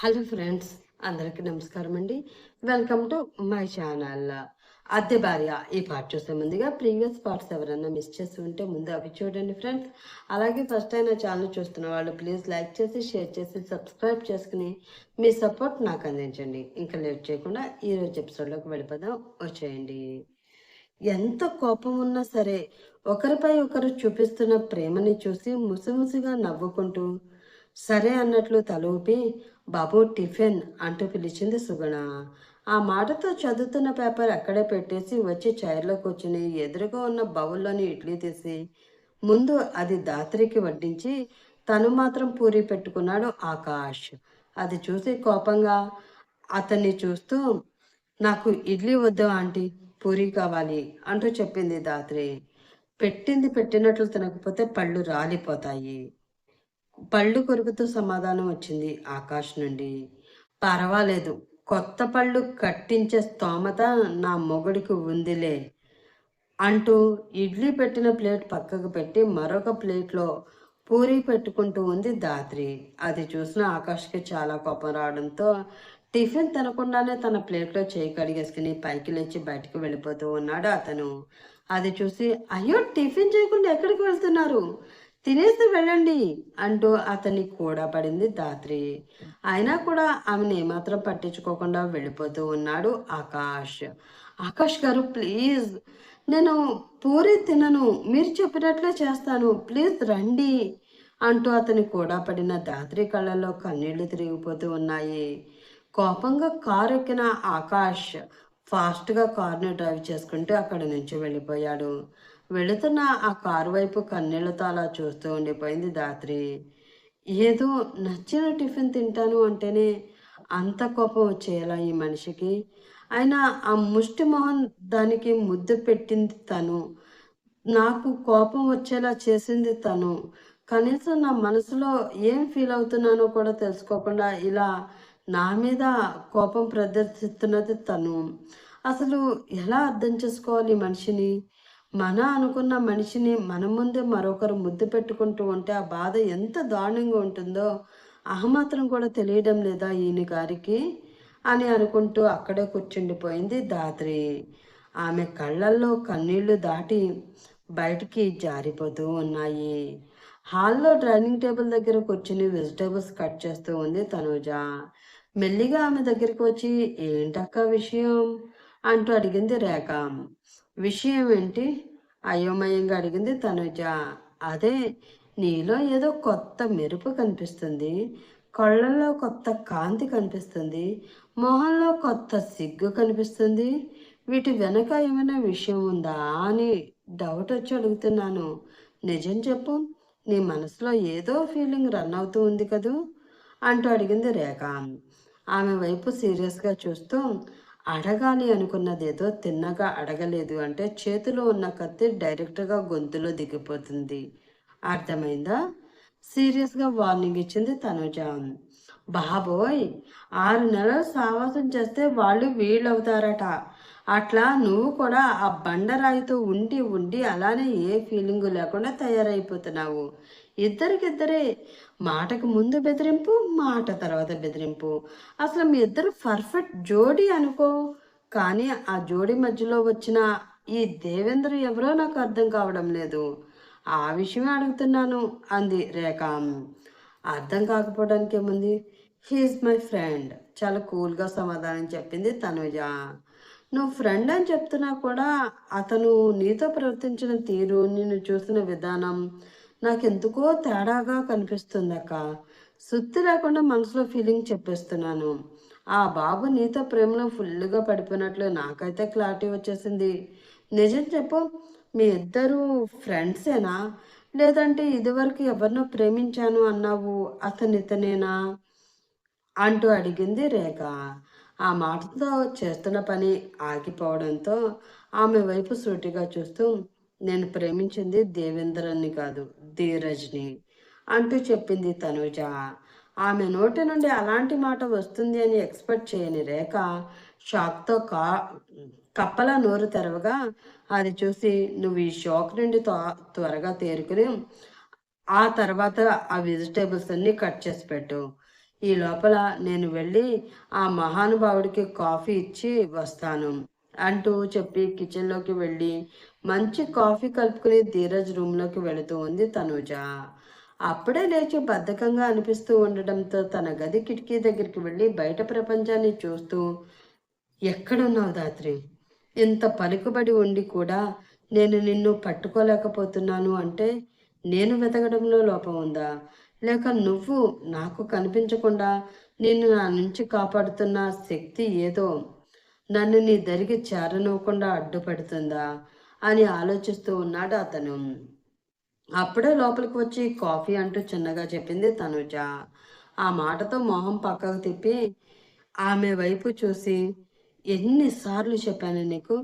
Hello friends అందరికీ నమస్కారం అండి. Welcome to my channel. అద్దె భార్య ఈ పార్ట్ చూసే ముందుగా ప్రీవియస్ పార్ట్స్ ఎవరైనా మిస్ చేసి ఉంటే ముందు అవి చూడండి ఫ్రెండ్స్. అలాగే ఫస్ట్ అయినా ఛానల్ చూస్తున్న వాళ్ళు ప్లీజ్ లైక్ చేసి షేర్ చేసి సబ్స్క్రైబ్ చేసుకుని మీ సపోర్ట్ నాకు అందించండి. ఇంకా లేట్ చేయకుండా ఈరోజు ఎపిసోడ్లోకి వెళ్ళిపోదాం. వచ్చేయండి. ఎంత కోపం ఉన్నా సరే ఒకరిపై ఒకరు చూపిస్తున్న ప్రేమని చూసి ముసిముసిగా నవ్వుకుంటూ సరే అన్నట్లు తల ఊపి బాబు టిఫిన్ అంటూ పిలిచింది సుగుణ. ఆ మాటతో చదువుతున్న పేపర్ అక్కడే పెట్టేసి వచ్చి చైర్లో కూర్చుని ఎదురుగా ఉన్న బౌల్లోని ఇడ్లీ తీసి ముందు అది దాత్రికి వడ్డించి తను మాత్రం పూరి పెట్టుకున్నాడు ఆకాష్. అది చూసి కోపంగా అతన్ని చూస్తూ నాకు ఇడ్లీ వద్దు ఆంటీ పూరి కావాలి అంటూ చెప్పింది దాత్రి. పెట్టింది పెట్టినట్లు తినకపోతే పళ్ళు రాలిపోతాయి. పళ్ళు కొరుకుతూ సమాధానం వచ్చింది ఆకాష్ నుండి. పర్వాలేదు కొత్త పళ్ళు కట్టించే స్తోమత నా మొగుడికి ఉందిలే అంటూ ఇడ్లీ పెట్టిన ప్లేట్ పక్కకు పెట్టి మరొక ప్లేట్లో పూరి పెట్టుకుంటూ ఉంది దాత్రి. అది చూసిన ఆకాష్కి చాలా కోపం రావడంతో టిఫిన్ తినకుండానే తన ప్లేట్లో చేయి కడిగేసుకుని పైకి లేచి బయటికి వెళ్ళిపోతూ ఉన్నాడు అతను. అది చూసి అయ్యో టిఫిన్ చేయకుండా ఎక్కడికి వెళ్తున్నారు? తినేసి వెళ్ళండి అంటూ అతన్ని కూడా పడింది దాత్రి. అయినా కూడా ఆమెను ఏమాత్రం పట్టించుకోకుండా వెళ్ళిపోతూ ఉన్నాడు ఆకాష్. ఆకాష్ గారు ప్లీజ్ నేను పూరి తినను మీరు చెప్పినట్లే చేస్తాను ప్లీజ్ రండి అంటూ అతని కూడా పడిన దాత్రి కళ్ళల్లో కన్నీళ్ళు తిరిగిపోతూ ఉన్నాయి. కోపంగా కారు ఎక్కిన ఆకాష్ ఫాస్ట్గా కార్ని డ్రైవ్ చేసుకుంటూ అక్కడి నుంచి వెళ్ళిపోయాడు. వెళుతున్న ఆ కారు వైపు కన్నీళ్ళతో అలా చూస్తూ ఉండిపోయింది దాత్రి. ఏదో నచ్చిన టిఫిన్ తింటాను అంటేనే అంత కోపం వచ్చేయాలా ఈ మనిషికి. అయినా ఆ ముష్టి మొహం దానికి ముద్దు పెట్టింది తను. నాకు కోపం వచ్చేలా చేసింది తను. కనీసం నా మనసులో ఏం ఫీల్ అవుతున్నానో కూడా తెలుసుకోకుండా ఇలా నా మీద కోపం ప్రదర్శిస్తున్నది తను. అసలు ఎలా అర్థం చేసుకోవాలి మనిషిని? మన అనుకున్న మనిషిని మన ముందే మరొకరు ముద్దు పెట్టుకుంటూ ఉంటే ఆ బాధ ఎంత దారుణంగా ఉంటుందో అహమాత్రం కూడా తెలియడం లేదా ఈయన గారికి అని అనుకుంటూ అక్కడే కూర్చుండిపోయింది దాత్రి ఆమె కళ్ళల్లో కన్నీళ్ళు దాటి బయటికి జారిపోతూ ఉన్నాయి. హాల్లో డైనింగ్ టేబుల్ దగ్గర కూర్చుని వెజిటేబుల్స్ కట్ చేస్తూ ఉంది తనూజ. మెల్లిగా ఆమె దగ్గరికి వచ్చి ఏంటక్క విషయం? అంటూ అడిగింది రేఖ. విషయం ఏంటి? అయోమయంగా అడిగింది తనుజ. అదే నీలో ఏదో కొత్త మెరుపు కనిపిస్తుంది. కళ్ళల్లో కొత్త కాంతి కనిపిస్తుంది. మొహంలో కొత్త సిగ్గు కనిపిస్తుంది. వీటి వెనక ఏమైనా విషయం ఉందా అని డౌట్ వచ్చి అడుగుతున్నాను. నిజం చెప్పు. నీ మనసులో ఏదో ఫీలింగ్ రన్ అవుతూ ఉంది కదూ? అంటూ అడిగింది రేఖ. ఆమె వైపు సీరియస్గా చూస్తూ అడగాలి అనుకున్నదేదో తిన్నగా అడగలేదు అంటే చేతిలో ఉన్న కత్తి డైరెక్ట్గా గొంతులో దిగిపోతుంది. అర్థమైందా? సీరియస్గా వార్నింగ్ ఇచ్చింది తనుజ. బాబోయ్! ఆరు నెలలు సావాసం చేస్తే వాళ్ళు వీళ్ళవుతారట. అట్లా నువ్వు కూడా ఆ బండరాయితో ఉండి ఉండి అలానే ఏ ఫీలింగ్ లేకుండా తయారైపోతున్నావు. ఇద్దరికిద్దరే మాటకు ముందు బెదిరింపు మాట తర్వాత బెదిరింపు. అసలు మీ ఇద్దరు పర్ఫెక్ట్ జోడీ అనుకో. కానీ ఆ జోడీ మధ్యలో వచ్చిన ఈ దేవేంద్ర ఎవరో నాకు అర్థం కావడం లేదు. ఆ విషయమే అడుగుతున్నాను అంది రేఖ. అర్థం కాకపోవడానికి ఏముంది? హీఈస్ మై ఫ్రెండ్ చాలా కూల్గా సమాధానం చెప్పింది తనుజ. నువ్వు ఫ్రెండ్ అని చెప్తున్నా కూడా అతను నీతో ప్రవర్తించిన తీరు నిన్ను చూసిన విధానం నాకెందుకో తేడాగా కనిపిస్తుంది అక్క సుత్తి లేకుండా మనసులో ఫీలింగ్ చెప్పేస్తున్నాను. ఆ బాబు నీతో ప్రేమలో ఫుల్గా పడిపోయినట్లు నాకైతే క్లారిటీ వచ్చేసింది. నిజం చెప్పు మీ ఇద్దరు ఫ్రెండ్సేనా? లేదంటే ఇదివరకు ఎవరినో ప్రేమించాను అన్నావు అతను ఇతనేనా అంటూ అడిగింది రేఖ. ఆ మాటతో చేస్తున్న పని ఆగిపోవడంతో ఆమె వైపు సూటిగా చూస్తూ నేను ప్రేమించింది దేవేంద్రని కాదు ధీరజ్ని అంటూ చెప్పింది తనుజ. ఆమె నోటి నుండి అలాంటి మాట వస్తుంది అని ఎక్స్పెక్ట్ చేయని రేఖ షాక్తో కా కప్పల నోరు తెరవగా అది చూసి నువ్వు ఈ షాక్ నుండి త్వరగా తేరుకుని ఆ తర్వాత ఆ వెజిటేబుల్స్ అన్ని కట్ చేసి పెట్టు ఈ లోపల నేను వెళ్ళి ఆ మహానుభావుడికి కాఫీ ఇచ్చి వస్తాను అంటూ చెప్పి కిచెన్లోకి వెళ్ళి మంచి కాఫీ కలుపుకుని ధీరజ్ రూమ్లోకి వెళుతూ ఉంది తనూజ. అప్పుడే లేచి బద్ధకంగా అనిపిస్తూ ఉండడంతో తన గది కిటికీ దగ్గరికి వెళ్ళి బయట ప్రపంచాన్ని చూస్తూ ఎక్కడున్నావు దాత్రి? ఇంత పలుకుబడి ఉండి కూడా నేను నిన్ను పట్టుకోలేకపోతున్నాను అంటే నేను వెతకడంలో లోపం ఉందా? లేక నువ్వు నాకు కనిపించకుండా నిన్ను నా నుంచి కాపాడుతున్న శక్తి ఏదో నన్ను నీ దరికి చేరనివ్వకుండా అడ్డుపడుతుందా అని ఆలోచిస్తూ ఉన్నాడు అతను. అప్పుడే లోపలికి వచ్చి కాఫీ అంటూ చిన్నగా చెప్పింది తనుజ. ఆ మాటతో మొహం పక్కకు తిప్పి ఆమె వైపు చూసి ఎన్నిసార్లు చెప్పాను నీకు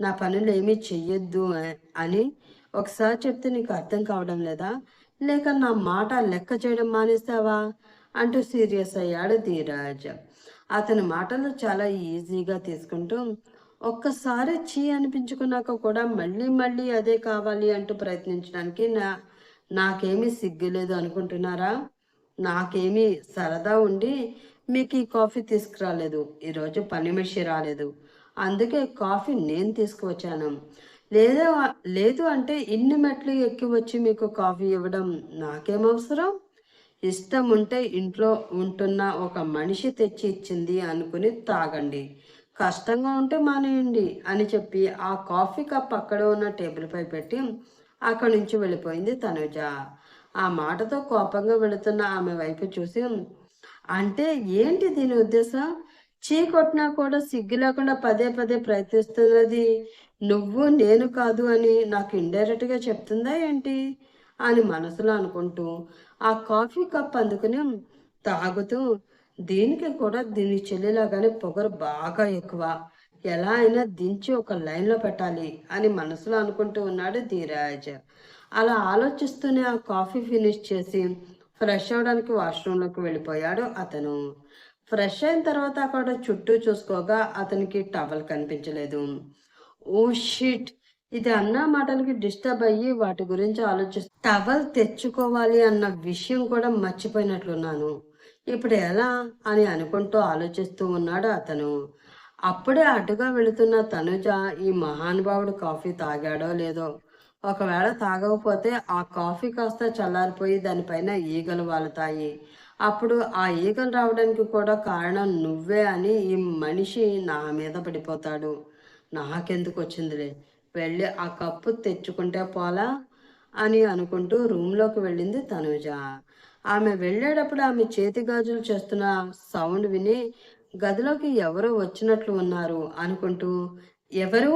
నా పనులు ఏమీ చెయ్యొద్దు అని ఒకసారి చెప్తే నీకు అర్థం కావడం లేదా? లేక నా మాట లెక్క చేయడం మానేస్తావా అంటూ సీరియస్ అయ్యాడు ధీరాజ్. అతని మాటలు చాలా ఈజీగా తీసుకుంటూ ఒక్కసారి చీ అనిపించుకున్నాక కూడా మళ్ళీ మళ్ళీ అదే కావాలి అంటూ ప్రయత్నించడానికి నా నాకేమీ సిగ్గులేదు అనుకుంటున్నారా? నాకేమీ సరదా ఉండి మీకు ఈ కాఫీ తీసుకురాలేదు. ఈరోజు పని మనిషి రాలేదు. అందుకే కాఫీ నేను తీసుకువచ్చాను. లేదా లేదు అంటే ఇన్ని మెట్లు ఎక్కి వచ్చి మీకు కాఫీ ఇవ్వడం నాకేం అవసరం? ఇష్టం ఉంటే ఇంట్లో ఉంటున్న ఒక మనిషి తెచ్చి ఇచ్చింది అనుకుని తాగండి. కష్టంగా ఉంటే మానేయండి అని చెప్పి ఆ కాఫీ కప్ అక్కడ ఉన్న టేబుల్పై పెట్టి అక్కడి నుంచి వెళ్ళిపోయింది తనుజ. ఆ మాటతో కోపంగా వెళుతున్న ఆమె వైపు చూసి అంటే ఏంటి దీని ఉద్దేశం? చీ కొట్టినా కూడా సిగ్గు లేకుండా పదే పదే ప్రయత్నిస్తున్నది. నువ్వు నేను కాదు అని నాకు ఇండైరెక్ట్గా చెప్తుందా ఏంటి? అని మనసులో అనుకుంటూ ఆ కాఫీ కప్ అందుకుని తాగుతూ దీనికి కూడా దీని చెల్లిలాగానే పొగరు బాగా ఎక్కువ. ఎలా అయినా దించి ఒక లైన్లో పెట్టాలి అని మనసులో అనుకుంటూ ఉన్నాడు ధీరాజ్. అలా ఆలోచిస్తూనే ఆ కాఫీ ఫినిష్ చేసి ఫ్రెష్ అవడానికి వాష్రూమ్లోకి వెళ్ళిపోయాడు అతను. ఫ్రెష్ అయిన తర్వాత అక్కడ చుట్టూ చూసుకోగా అతనికి టవల్ కనిపించలేదు. Oh shit. ఇది అన్న మాటలకి డిస్టర్బ్ అయ్యి వాటి గురించి ఆలోచిస్తూ. టవల్ తెచ్చుకోవాలి అన్న విషయం కూడా మర్చిపోయినట్లున్నాను. ఇప్పుడు ఎలా అని అనుకుంటూ ఆలోచిస్తూ ఉన్నాడు అతను. అప్పుడే అటుగా వెళుతున్న తనుజ ఈ మహానుభావుడు కాఫీ తాగాడో లేదో. ఒకవేళ తాగకపోతే ఆ కాఫీ కాస్త చల్లారిపోయి దానిపైన ఈగలు వాలుతాయి. అప్పుడు ఆ ఈగలు రావడానికి కూడా కారణం నువ్వే అని ఈ మనిషి నా మీద పడిపోతాడు. నాకెందుకు వచ్చిందిలే వెళ్ళి ఆ కప్పు తెచ్చుకుంటే పోలా అని అనుకుంటూ రూమ్లోకి వెళ్ళింది తనుజ. ఆమె వెళ్ళేటప్పుడు ఆమె చేతి గాజులు చేస్తున్న సౌండ్ విని గదిలోకి ఎవరో వచ్చినట్లు ఉన్నారు అనుకుంటూ ఎవరు?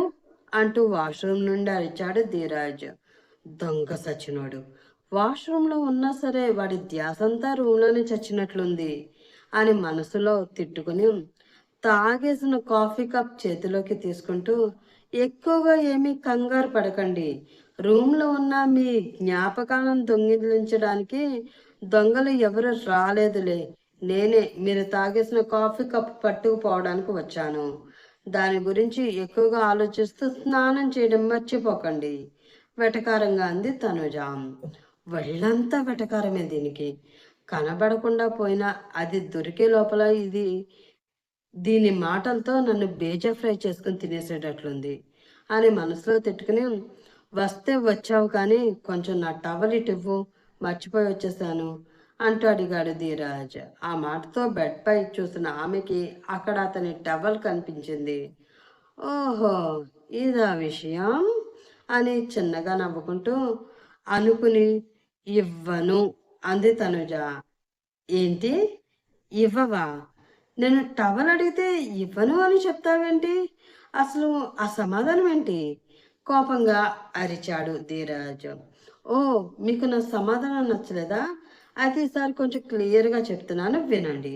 అంటూ వాష్రూమ్ నుండి అరిచాడు ధీరాజ్. దొంగ సచినోడు వాష్రూమ్లో ఉన్నా సరే వాడి ధ్యాసంతా రూమ్లోనే చచ్చినట్లుంది అని మనసులో తిట్టుకుని తాగేసిన కాఫీ కప్ చేతిలోకి తీసుకుంటూ ఎక్కువగా ఏమీ కంగారు పడకండి. రూమ్లో ఉన్న మీ జ్ఞాపకాలను దొంగిలించడానికి దొంగలు ఎవరు రాలేదులే. నేనే మీరు తాగేసిన కాఫీ కప్ పట్టుకుపోవడానికి వచ్చాను. దాని గురించి ఎక్కువగా ఆలోచిస్తూ స్నానం చేయడం మర్చిపోకండి. వెటకారంగా అంది తనుజాం. వెళ్ళంతా వెటకారమే దీనికి. కనబడకుండా పోయినా అది దొరికే లోపల ఇది దీని మాటలతో నన్ను బేజా ఫ్రై చేసుకుని తినేసేటట్లుంది. అని మనసులో తిట్టుకుని వస్తే వచ్చావు కానీ కొంచెం నా టవల్ ఇటు ఇవ్వు మర్చిపోయి వచ్చేసాను అంటూ అడిగాడు ధీరాజ్. ఆ మాటతో బెడ్ పై చూసిన ఆమెకి అక్కడ అతని టవల్ కనిపించింది. ఓహో ఇదా విషయం? అని చిన్నగా నవ్వుకుంటూ అనుకుని ఇవ్వను అంది తనుజ. ఏంటి? ఇవ్వవా? నేను టవల్ అడిగితే ఇవ్వను అని చెప్తావేంటి? అసలు ఆ సమాధానం ఏంటి? కోపంగా అరిచాడు ధీరాజు. ఓ మీకు నా సమాధానం నచ్చలేదా? అయితే ఈసారి కొంచెం క్లియర్గా చెప్తున్నాను వినండి.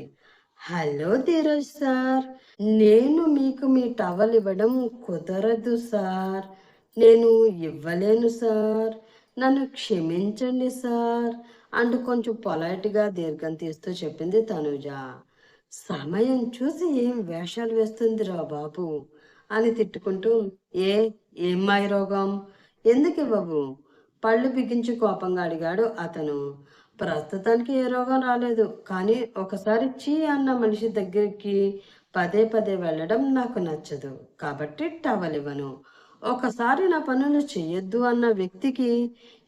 హలో ధీరజ్ సార్ నేను మీకు మీ టవల్ ఇవ్వడం కుదరదు సార్. నేను ఇవ్వలేను సార్. నన్ను క్షమించండి సార్ అంటూ కొంచెం పొలైట్గా దీర్ఘం తీస్తూ చెప్పింది తనుజ. సమయం చూసి ఏం వేషాలు వేస్తుంది రా బాబు? అని తిట్టుకుంటూ ఏ ఏమ్మాయి రోగం? ఎందుకు బాబు పళ్ళు బిగించి కోపంగా అడిగాడు అతను. ప్రస్తుతానికి ఏ రోగం రాలేదు కానీ ఒకసారి చీ అన్న మనిషి దగ్గరికి పదే పదే వెళ్ళడం నాకు నచ్చదు. కాబట్టి టవల్ ఇవ్వను ఒకసారి నా పనులు చేయొద్దు అన్న వ్యక్తికి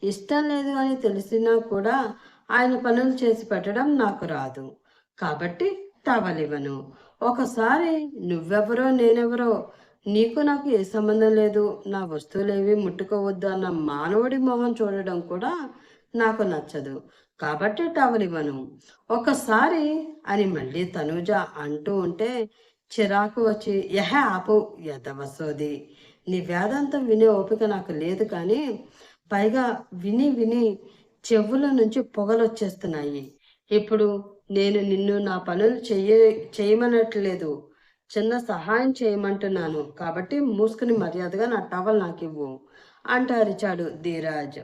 ఇష్టం లేదు అని తెలిసినా కూడా ఆయన పనులు చేసి పెట్టడం నాకు రాదు. కాబట్టి టవల్ ఒకసారి నువ్వెవరో నేనెవరో నీకు నాకు ఏ సంబంధం లేదు. నా వస్తువులేవి ముట్టుకోవద్దు అన్న మానవుడి మొహం చూడడం కూడా నాకు నచ్చదు. కాబట్టి టవల్ ఇవ్వను ఒకసారి అని మళ్ళీ తనుజ అంటూ ఉంటే చిరాకు వచ్చి యహ ఆపు యథవసోది నీ వేదాంతం వినే ఓపిక నాకు లేదు కానీ పైగా విని విని చెవుల నుంచి పొగలు వచ్చేస్తున్నాయి ఇప్పుడు నేను నిన్ను నా పనులు చెయ్య చేయమనట్లేదు. చిన్న సహాయం చేయమంటున్నాను. కాబట్టి మూసుకుని మర్యాదగా నా టవల్ నాకు ఇవ్వు అంటూ అరిచాడు ధీరాజ్.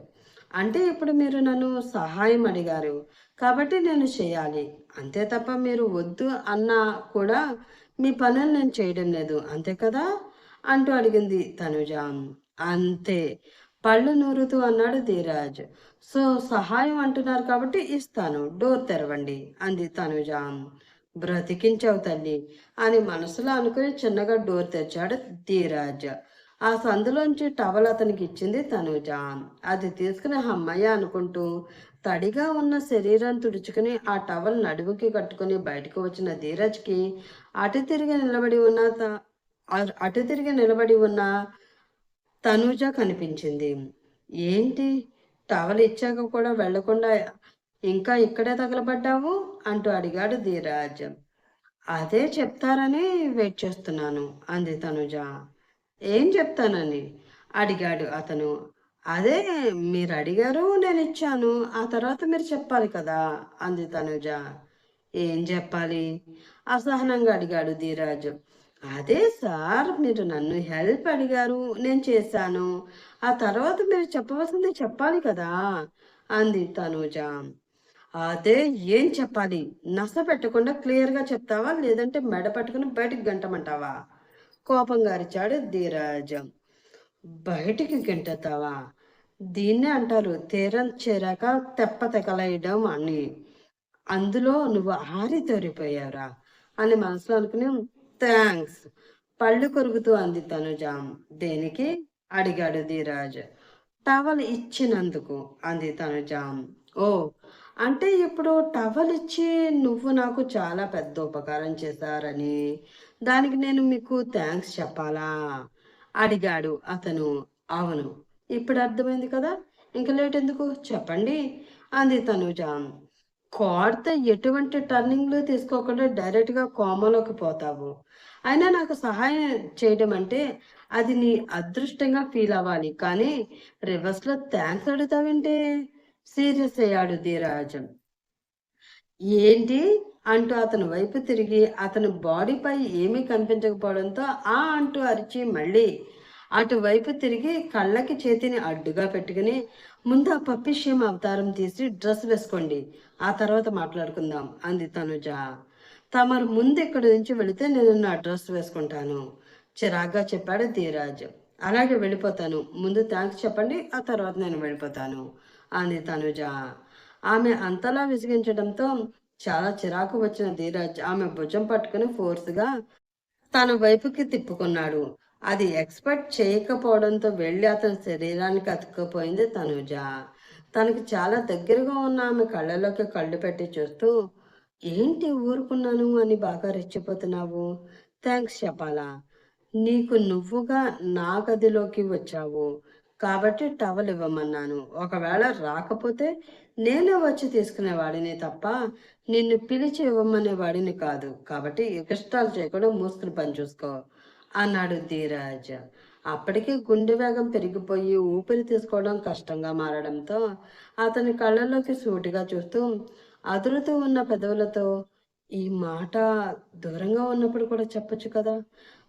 అంటే ఇప్పుడు మీరు నన్ను సహాయం అడిగారు. కాబట్టి నేను చేయాలి. అంతే తప్ప మీరు వద్దు అన్నా కూడా మీ పనులు నేను చేయడం లేదు. అంతే కదా? అంటూ అడిగింది తనుజ. అంతే. పళ్ళు నూరుతూ అన్నాడు ధీరాజ్. సో సహాయం అంటున్నారు కాబట్టి ఇస్తాను. డోర్ తెరవండి అంది తనుజాం. బ్రతికించావు తల్లి అని మనసులో అనుకుని చిన్నగా డోర్ తెచ్చాడు ధీరాజ్. ఆ సందులోంచి టవల్ అతనికి ఇచ్చింది తనుజ. అది తీసుకుని అమ్మయ్య అనుకుంటూ తడిగా ఉన్న శరీరం తుడుచుకుని ఆ టవల్ నడుముకి కట్టుకుని బయటకు వచ్చిన ధీరజ్కి అటు తిరిగి నిలబడి ఉన్న అటు తిరిగి నిలబడి ఉన్న తనుజ కనిపించింది. ఏంటి? టవల్ ఇచ్చాక కూడా వెళ్ళకుండా ఇంకా ఇక్కడే తగలబడ్డావు? అంటూ అడిగాడు ధీరాజ్. అదే చెప్తారని వెయిట్ చేస్తున్నాను అంది తనుజ. ఏం చెప్తానని? అడిగాడు అతను. అదే మీరు అడిగారు నేను ఇచ్చాను. ఆ తర్వాత మీరు చెప్పాలి కదా అంది తనుజ. ఏం చెప్పాలి? అసహనంగా అడిగాడు ధీరాజ్. అదే సార్ మీరు నన్ను హెల్ప్ అడిగారు నేను చేశాను. ఆ తర్వాత మీరు చెప్పవలసింది చెప్పాలి కదా అంది తనుజ. అదే ఏం చెప్పాలి? నస పెట్టకుండా క్లియర్గా చెప్తావా? లేదంటే మెడ పట్టుకుని బయటికి గంటమంటావా? కోపంగా అరిచాడు ధీరాజం. బయటికి గంటతావా దీన్నే అంటారు తీరం చేరాక తెప్ప తెగలేయడం అని. అందులో నువ్వు ఆరి తోరిపోయావురా అని మనసులో అనుకుని థ్యాంక్స్ పళ్ళు కొరుకుతూ అంది తనుజ. దేనికి? అడిగాడు ధీరాజ్. టవల్ ఇచ్చినందుకు అంది తనుజ. ఓ అంటే ఇప్పుడు టవల్ ఇచ్చి నువ్వు నాకు చాలా పెద్ద ఉపకారం చేశారని. దానికి నేను మీకు థ్యాంక్స్ చెప్పాలా? అడిగాడు అతను. అవును. ఇప్పుడు అర్థమైంది కదా? ఇంక లేట్ ఎందుకు? చెప్పండి అంది తనుజ. కోడితే ఎటువంటి టర్నింగ్లు తీసుకోకుండా డైరెక్ట్గా కోమలోకి పోతావు. అయినా నాకు సహాయం చేయడం అంటే అది నీ అదృష్టంగా ఫీల్ అవ్వాలి. కానీ రివర్స్లో థ్యాంక్స్ అడుగుతావంటే? సీరియస్ అయ్యాడు ధీరాజం. ఏంటి? అంటూ అతని వైపు తిరిగి అతని బాడీపై ఏమీ కనిపించకపోవడంతో ఆ అంటూ అరిచి మళ్ళీ అటువైపు తిరిగి కళ్ళకి చేతిని అడ్డుగా పెట్టుకుని ముందు ఆ పప్పిష్యం అవతారం తీసి డ్రెస్ వేసుకోండి. ఆ తర్వాత మాట్లాడుకుందాం అంది తనుజ. తమరు ముందు ఇక్కడి నుంచి వెళితే నేను నా డ్రెస్ వేసుకుంటాను. చిరాగ్గా చెప్పాడు ధీరాజ్. అలాగే వెళ్ళిపోతాను. ముందు థ్యాంక్స్ చెప్పండి ఆ తర్వాత నేను వెళ్ళిపోతాను అంది తనుజ. ఆమె అంతలా విసిగించడంతో చాలా చిరాకు వచ్చిన ధీరాజ్ ఆమె భుజం పట్టుకుని ఫోర్స్గా తన వైపుకి తిప్పుకున్నాడు. అది ఎక్స్పెక్ట్ చేయకపోవడంతో వెళ్ళి అతని శరీరానికి అతుక్కుపోయింది తనుజ. తనకి చాలా దగ్గరగా ఉన్న ఆమె కళ్ళలోకి కళ్ళు పెట్టి చూస్తూ ఏంటి ఊరుకున్నాను అని బాగా రెచ్చిపోతున్నావు? థ్యాంక్స్ చెప్పాలా? నీకు నువ్వుగా నా గదిలోకి వచ్చావు. కాబట్టి టవల్ ఇవ్వమన్నాను. ఒకవేళ రాకపోతే నేనే వచ్చి తీసుకునేవాడిని తప్ప నిన్ను పిలిచి ఇవ్వమనేవాడిని కాదు. కాబట్టి ఇష్టాలు చేయకుండా మూసుకుని పని చూసుకో. అన్నాడు ధీరాజ్. అప్పటికే గుండె వేగం పెరిగిపోయి ఊపిరి తీసుకోవడం కష్టంగా మారడంతో అతని కళ్ళలోకి సూటిగా చూస్తూ అదురుతూ ఉన్న పెదవులతో ఈ మాట దూరంగా ఉన్నప్పుడు కూడా చెప్పొచ్చు కదా?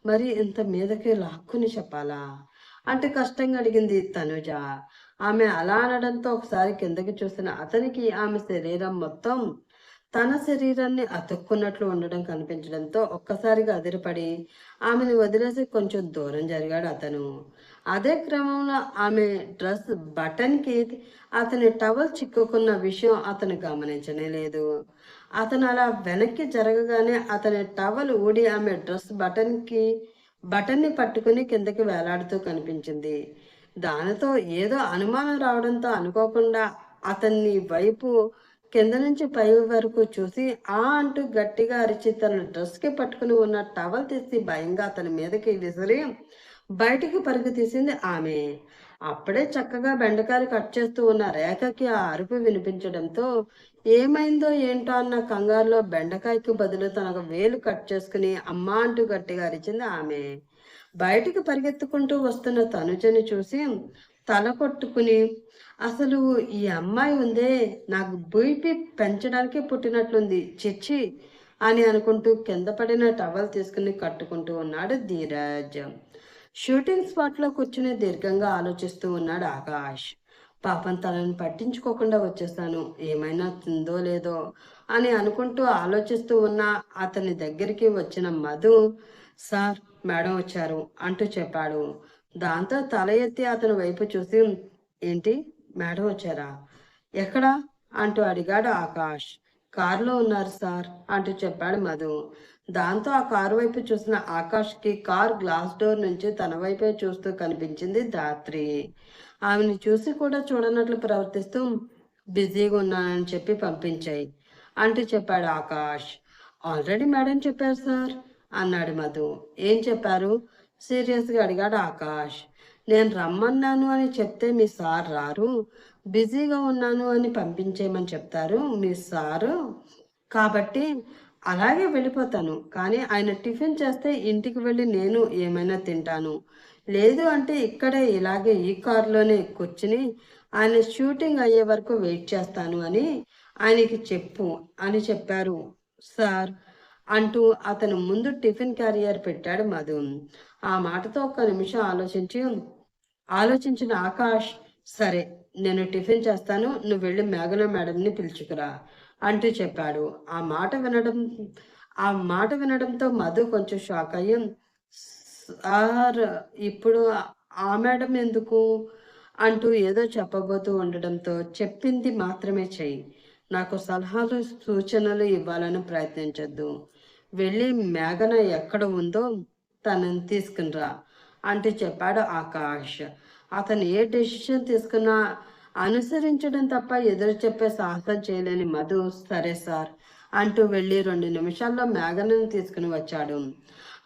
మరి ఇంత మీదకి లాక్కుని చెప్పాలా అంటే కష్టంగా అడిగింది తనుజ. ఆమె అలా అనడంతో ఒకసారి కిందకి చూసిన అతనికి ఆమె శరీరం మొత్తం తన శరీరాన్ని అతుక్కున్నట్లు ఉండడం కనిపించడంతో ఒక్కసారిగా అదిరిపడి ఆమెను వదిలేసి కొంచెం దూరం జరిగాడు అతను. అదే క్రమంలో ఆమె డ్రెస్ బటన్కి అతని టవల్ చిక్కుకున్న విషయం అతను గమనించనే లేదు. అతను అలా వెనక్కి జరగగానే అతని టవల్ ఊడి ఆమె డ్రెస్ బటన్కి బటన్ని పట్టుకుని కిందకి వేలాడుతూ కనిపించింది. దానితో ఏదో అనుమానం రావడంతో అనుకోకుండా అతన్ని వైపు కింద నుంచి పై వరకు చూసి ఆ అంటూ గట్టిగా అరిచి తన డ్రెస్కి పట్టుకుని ఉన్న టవల్ తీసి భయంగా అతని మీదకి విసిరి బయటికి పరుగు తీసింది ఆమె. అప్పుడే చక్కగా బెండకాయలు కట్ చేస్తూ ఉన్న రేఖకి ఆ అరుపు వినిపించడంతో ఏమైందో ఏంటో అన్న కంగారులో బెండకాయకి బదులు తనకు వేలు కట్ చేసుకుని అమ్మా అంటూ గట్టిగా అరిచింది ఆమె. బయటికి పరిగెత్తుకుంటూ వస్తున్న తనుజని చూసి తల కొట్టుకుని అసలు ఈ అమ్మాయి ఉందే నాకు బీపీ పెంచడానికే పుట్టినట్లుంది చిచ్చి అని అనుకుంటూ కింద పడిన టవల్ తీసుకుని కట్టుకుంటూ ఉన్నాడు ధీరజ్. షూటింగ్ స్పాట్లో కూర్చుని దీర్ఘంగా ఆలోచిస్తూ ఉన్నాడు ఆకాష్. పాపం తనని పట్టించుకోకుండా వచ్చేస్తాను ఏమైనా తిందో లేదో అని అనుకుంటూ ఆలోచిస్తూ ఉన్న అతని దగ్గరికి వచ్చిన మధు సార్ మేడం వచ్చారు అంటూ చెప్పాడు. దాంతో తల ఎత్తి అతని వైపు చూసి ఏంటి? మేడం వచ్చారా? ఎక్కడా? అంటూ అడిగాడు ఆకాష్. కారులో ఉన్నారు సార్ అంటూ చెప్పాడు మధు. దాంతో ఆ కారు వైపు చూసిన ఆకాష్కి కార్ గ్లాస్ డోర్ నుంచి తన వైపే చూస్తూ కనిపించింది ధాత్రి. ఆమెను చూసి కూడా చూడనట్లు ప్రవర్తిస్తూ బిజీగా ఉన్నానని చెప్పి పంపించాయి అంటూ చెప్పాడు ఆకాష్. ఆల్రెడీ మేడం చెప్పారు సార్ అన్నాడు మధు. ఏం చెప్పారు? సీరియస్గా అడిగాడు ఆకాష్. నేను రమ్మన్నాను అని చెప్తే మీ సార్ రారు. బిజీగా ఉన్నాను అని పంపించేయమని చెప్తారు. మీ సారు? కాబట్టి అలాగే వెళ్ళిపోతాను. కానీ ఆయన టిఫిన్ చేస్తే ఇంటికి వెళ్ళి నేను ఏమైనా తింటాను. లేదు అంటే ఇక్కడే ఇలాగే ఈ కారులోనే కూర్చుని ఆయన షూటింగ్ అయ్యే వరకు వెయిట్ చేస్తాను అని ఆయనకి చెప్పు అని చెప్పారు. సార్ అంటూ అతను ముందు టిఫిన్ క్యారియర్ పెట్టాడు మధు. ఆ మాటతో ఒక్క నిమిషం ఆలోచించి ఆలోచించిన ఆకాష్ సరే నేను టిఫిన్ చేస్తాను నువ్వు వెళ్ళి మేఘన మేడంని పిలుచుకురా అంటూ చెప్పాడు. ఆ మాట వినడం ఆ మాట వినడంతో మధు కొంచెం షాక్ అయ్యి సార్ ఇప్పుడు ఆ మేడం ఎందుకు? అంటూ ఏదో చెప్పబోతూ ఉండడంతో చెప్పింది మాత్రమే చెయ్యి. నాకు సలహాలు సూచనలు ఇవ్వాలని ప్రయత్నించద్దు. వెళ్ళి మేఘన ఎక్కడ ఉందో తనని తీసుకునిరా అంటూ చెప్పాడు ఆకాష్. అతను ఏ డెసిషన్ తీసుకున్నా అనుసరించడం తప్ప ఎదురు చెప్పే సాహసం చేయలేని మధు. సరే సార్ అంటూ వెళ్ళి రెండు నిమిషాల్లో మేఘనను తీసుకుని వచ్చాడు.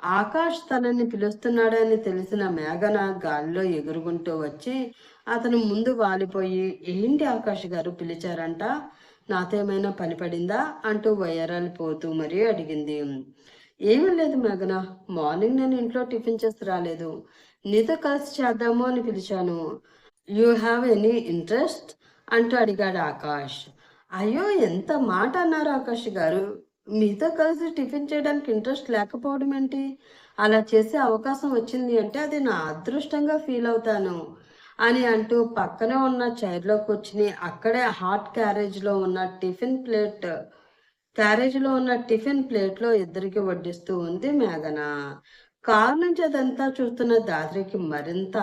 ఆకాష్ తనని పిలుస్తున్నాడని తెలిసిన మేఘన గాలిలో ఎగురుకుంటూ వచ్చి అతను ముందు వాలిపోయి ఏంటి ఆకాష్ గారు పిలిచారంట? నాతో ఏమైనా పని పడిందా? అంటూ వయ్యరాలు పోతూ మరీ అడిగింది. ఏమీ లేదు మేఘన. మార్నింగ్ నేను ఇంట్లో టిఫిన్ చేసి రాలేదు. నీతో కలిసి చేద్దాము అని పిలిచాను. You have any interest? అంటూ అడిగాడు ఆకాష్. అయ్యో ఎంత మాట అన్నారు ఆకాష్ గారు. మీతో కలిసి టిఫిన్ చేయడానికి ఇంట్రెస్ట్ లేకపోవడం ఏంటి? అలా చేసే అవకాశం వచ్చింది అంటే అది నా అదృష్టంగా ఫీల్ అవుతాను అని అంటూ పక్కనే ఉన్న చైర్లో కూర్చుని అక్కడే హాట్ క్యారేజ్లో ఉన్న టిఫిన్ ప్లేట్ క్యారేజ్లో ఉన్న టిఫిన్ ప్లేట్లో ఇద్దరికి వడ్డిస్తూ ఉంది మేఘన. కారు నుంచి అదంతా చూస్తున్న దాద్రికి మరింత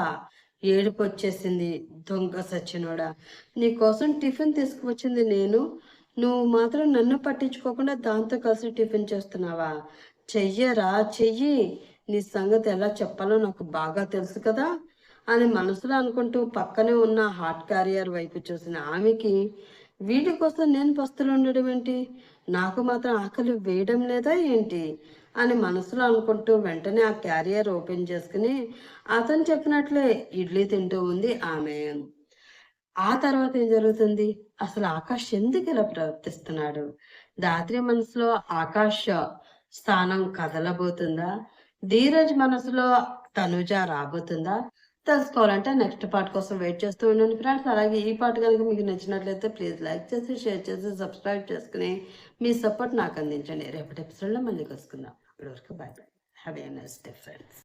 ఏడుపు వచ్చేసింది దొంగ సచ్చినోడా నీకోసం టిఫిన్ తీసుకువచ్చింది నేను. నువ్వు మాత్రం నన్ను పట్టించుకోకుండా దాంతో కలిసి టిఫిన్ చేస్తున్నావా? చెయ్యరా చెయ్యి. నీ సంగతి ఎలా చెప్పాలో నాకు బాగా తెలుసు కదా అని మనసులో అనుకుంటూ పక్కనే ఉన్న హాట్ క్యారియర్ వైపు చూసిన ఆమెకి వీటి కోసం నేను పస్తులు ఉండడం ఏంటి? నాకు మాత్రం ఆకలి వేయడం లేదా ఏంటి? అని మనసులో అనుకుంటూ వెంటనే ఆ క్యారియర్ ఓపెన్ చేసుకుని అతను చెప్పినట్లే ఇడ్లీ తింటూ ఉంది ఆమె. ఆ తర్వాత ఏం జరుగుతుంది? అసలు ఆకాష్ ఎందుకు ఇలా ప్రవర్తిస్తున్నాడు? దాత్రి మనసులో ఆకాష్ స్థానం కదలబోతుందా? ధీరజ్ మనసులో తనుజ రాబోతుందా? తెలుసుకోవాలంటే నెక్స్ట్ పార్ట్ కోసం వెయిట్ చేస్తూ ఉండండి ఫ్రెండ్స్. అలాగే ఈ పార్ట్ కనుక మీకు నచ్చినట్లయితే ప్లీజ్ లైక్ చేసి షేర్ చేసి సబ్స్క్రైబ్ చేసుకుని మీ సపోర్ట్ నాకు అందించండి. రేపటి ఎపిసోడ్లో మళ్ళీ కలుసుకుందాం. ఇప్పటివరకు bye bye have a nice day friends